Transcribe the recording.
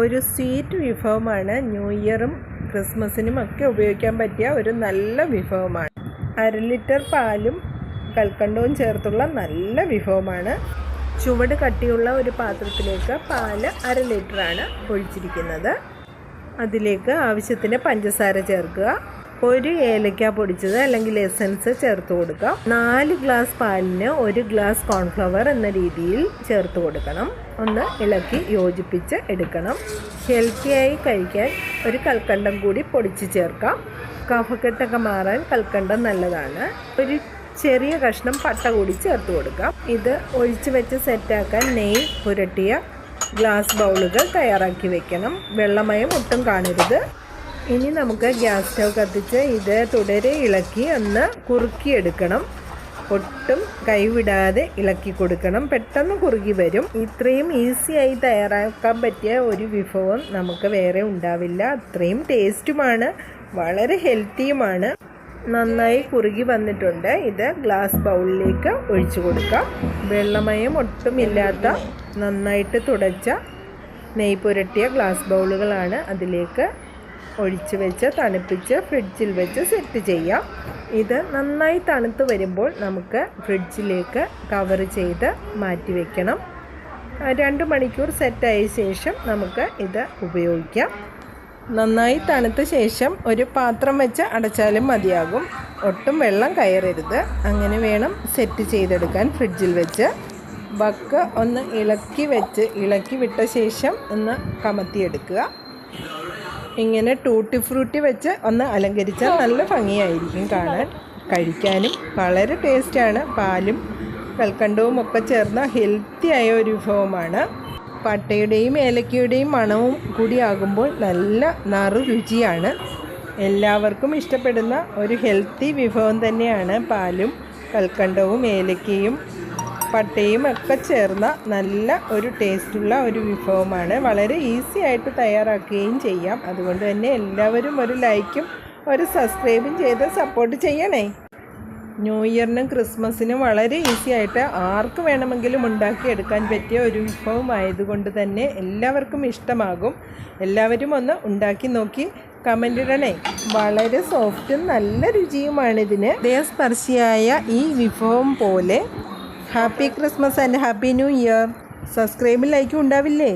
ഒരു സ്വീറ്റ് വിഭവമാണ് ന്യൂ ഇയറും ക്രിസ്മസിനും ഒക്കെ ഉപയോഗിക്കാൻ പറ്റിയ ഒരു നല്ല വിഭവമാണ്. അര ലിറ്റർ പാലും കൽക്കണ്ടവും ചേർത്തുള്ള നല്ല വിഭവമാണ്. ചുവട് കട്ടിയുള്ള ഒരു പാത്രത്തിലേക്ക് പാൽ അര ലിറ്ററാണ് ഒഴിച്ചിരിക്കുന്നത്. അതിലേക്ക് ആവശ്യത്തിന് പഞ്ചസാര ചേർക്കുക. ഒരു ഏലക്ക പൊടിച്ചത് അല്ലെങ്കിൽ എസൻസ് ചേർത്ത് കൊടുക്കാം. നാല് ഗ്ലാസ് പാലിന് ഒരു ഗ്ലാസ് കോൺഫ്ലവർ എന്ന രീതിയിൽ ചേർത്ത് കൊടുക്കണം. ഒന്ന് ഇളക്കി യോജിപ്പിച്ച് എടുക്കണം. ഹെൽത്തിയായി കഴിക്കാൻ ഒരു കൽക്കണ്ടം കൂടി പൊടിച്ച് ചേർക്കാം. കഫക്കെട്ടൊക്കെ മാറാൻ കൽക്കണ്ടം നല്ലതാണ്. ഒരു ചെറിയ കഷ്ണം പട്ട കൂടി ചേർത്ത് കൊടുക്കാം. ഇത് ഒഴിച്ച് വെച്ച് സെറ്റാക്കാൻ നെയ് പുരട്ടിയ ഗ്ലാസ് ബൗളുകൾ തയ്യാറാക്കി വെക്കണം. വെള്ളമയം ഒട്ടും കാണരുത്. ഇനി നമുക്ക് ഗ്യാസ് സ്റ്റൗ കത്തിച്ച് ഇത് തുടരെ ഇളക്കി ഒന്ന് കുറുക്കിയെടുക്കണം. ഒട്ടും കൈവിടാതെ ഇളക്കി കൊടുക്കണം. പെട്ടെന്ന് കുറുകി വരും. ഇത്രയും ഈസിയായി തയ്യാറാക്കാൻ പറ്റിയ ഒരു വിഭവം നമുക്ക് വേറെ ഉണ്ടാവില്ല. അത്രയും ടേസ്റ്റുമാണ് വളരെ ഹെൽത്തിയുമാണ് നന്നായി കുറുകി വന്നിട്ടുണ്ട്. ഇത് ഗ്ലാസ് ബൗളിലേക്ക് ഒഴിച്ചു കൊടുക്കാം. വെള്ളമയം ഒട്ടുമില്ലാത്ത നന്നായിട്ട് തുടച്ച നെയ്പുരട്ടിയ ഗ്ലാസ് ബൗളുകളാണ് അതിലേക്ക് ഒഴിച്ച് വെച്ച് തണുപ്പിച്ച് ഫ്രിഡ്ജിൽ വെച്ച് സെറ്റ് ചെയ്യാം. ഇത് നന്നായി തണുത്ത് വരുമ്പോൾ നമുക്ക് ഫ്രിഡ്ജിലേക്ക് കവർ ചെയ്ത് മാറ്റി വയ്ക്കണം രണ്ട് മണിക്കൂർ സെറ്റായ ശേഷം നമുക്ക് ഇത് ഉപയോഗിക്കാം. നന്നായി തണുത്ത ശേഷം ഒരു പാത്രം വെച്ച് അടച്ചാലും മതിയാകും. ഒട്ടും വെള്ളം കയറരുത്. അങ്ങനെ വേണം സെറ്റ് ചെയ്തെടുക്കാൻ ഫ്രിഡ്ജിൽ വെച്ച്. ബക്ക് ഒന്ന് ഇളക്കി വെച്ച് ഇളക്കി വിട്ട ശേഷം ഒന്ന് കമത്തിയെടുക്കുക. ഇങ്ങനെ ടൂട്ടി ഫ്രൂട്ടി വെച്ച് ഒന്ന് അലങ്കരിച്ചാൽ നല്ല ഭംഗിയായിരിക്കും കാണാൻ. കഴിക്കാനും വളരെ ടേസ്റ്റാണ്. പാലും കൽക്കണ്ടവും ഒക്കെ ചേർന്ന ഹെൽത്തി ആയ ഒരു വിഭവമാണ്. പട്ടയുടെയും ഏലക്കയുടെയും മണവും കൂടി ആകുമ്പോൾ നല്ല നറു രുചിയാണ്. എല്ലാവർക്കും ഇഷ്ടപ്പെടുന്ന ഒരു ഹെൽത്തി വിഭവം തന്നെയാണ് പാലും കൽക്കണ്ടവും ഏലക്കയും. പട്ടയും ഒക്കെ ചേർന്ന നല്ല ഒരു ടേസ്റ്റുള്ള ഒരു വിഭവമാണ്. വളരെ ഈസി ആയിട്ട് തയ്യാറാക്കുകയും ചെയ്യാം. അതുകൊണ്ട് തന്നെ എല്ലാവരും ഒരു ലൈക്കും ഒരു സബ്സ്ക്രൈബും ചെയ്ത് സപ്പോർട്ട് ചെയ്യണേ. ന്യൂ ഇയറിനും ക്രിസ്മസിനും വളരെ ഈസി ആയിട്ട് ആർക്ക് വേണമെങ്കിലും ഉണ്ടാക്കിയെടുക്കാൻ പറ്റിയ ഒരു വിഭവമായതുകൊണ്ട് തന്നെ എല്ലാവർക്കും ഇഷ്ടമാകും. എല്ലാവരും ഒന്ന് ഉണ്ടാക്കി നോക്കി കമന്റ് ഇടണേ വളരെ സോഫ്റ്റും നല്ല രുചിയുമാണിതിന് ഹൃദയസ്പർശിയായ ഈ വിഭവം പോലെ happy Christmas and happy new year. സബ്സ്ക്രൈബിൽ ലൈക്കും ഉണ്ടാവില്ലേ?